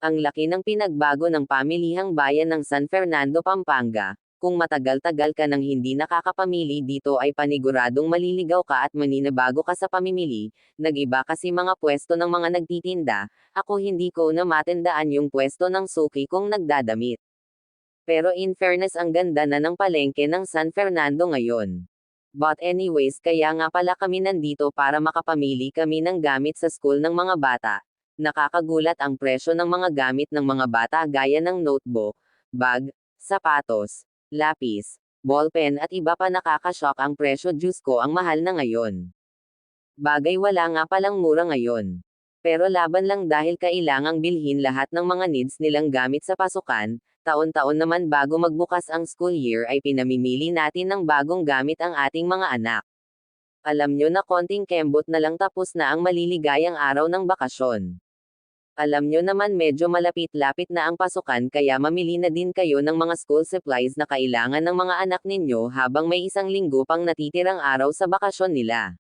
Ang laki ng pinagbago ng pamilihang bayan ng San Fernando, Pampanga. Kung matagal-tagal ka nang hindi nakakapamili dito ay paniguradong maliligaw ka at maninabago ka sa pamimili, nag-iba kasi mga pwesto ng mga nagtitinda, ako hindi ko na matandaan yung pwesto ng suki kong nagdadamit. Pero in fairness ang ganda na ng palengke ng San Fernando ngayon. But anyways kaya nga pala kami nandito para makapamili kami ng gamit sa school ng mga bata. Nakakagulat ang presyo ng mga gamit ng mga bata gaya ng notebook, bag, sapatos, lapis, ballpen at iba pa nakakashock ang presyo Diyos ko ang mahal na ngayon. Bagay wala nga palang mura ngayon. Pero laban lang dahil kailangang bilhin lahat ng mga needs nilang gamit sa pasukan, taon-taon naman bago magbukas ang school year ay pinamimili natin ng bagong gamit ang ating mga anak. Alam nyo na konting kembot na lang tapos na ang maliligayang araw ng bakasyon. Alam nyo naman medyo malapit-lapit na ang pasukan kaya mamili na din kayo ng mga school supplies na kailangan ng mga anak ninyo habang may isang linggo pang natitirang araw sa bakasyon nila.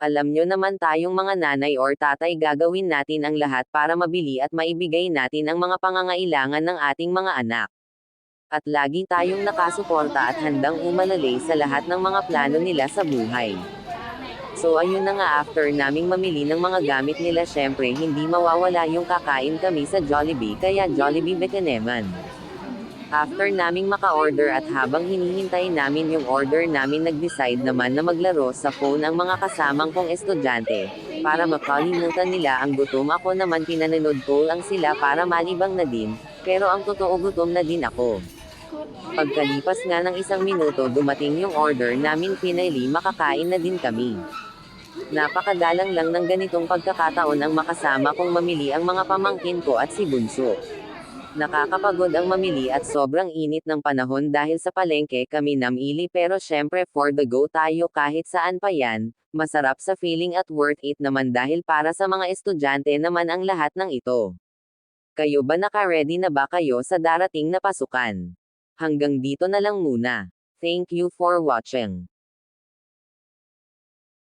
Alam nyo naman tayong mga nanay or tatay gagawin natin ang lahat para mabili at maibigay natin ang mga pangangailangan ng ating mga anak. At lagi tayong nakasuporta at handang umalalay sa lahat ng mga plano nila sa buhay. So ayun na nga after naming mamili ng mga gamit nila syempre hindi mawawala yung kakain kami sa Jollibee kaya Jollibee Bekeneman. After naming maka-order at habang hinihintay namin yung order namin nag-decide naman na maglaro sa phone ang mga kasamang kong estudyante. Para makalimutan nila ang gutom ako naman pinanood ko lang sila para malibang na din, pero ang totoo gutom na din ako. Pagkalipas nga ng isang minuto dumating yung order namin pinili makakain na din kami. Napakadalang lang ng ganitong pagkakataon ang makasama kong mamili ang mga pamangkin ko at si Bunso. Nakakapagod ang mamili at sobrang init ng panahon dahil sa palengke kami namili pero syempre for the go tayo kahit saan pa yan, masarap sa feeling at worth it naman dahil para sa mga estudyante naman ang lahat ng ito. Kayo ba naka-ready na ba kayo sa darating na pasukan? Hanggang dito na lang muna. Thank you for watching.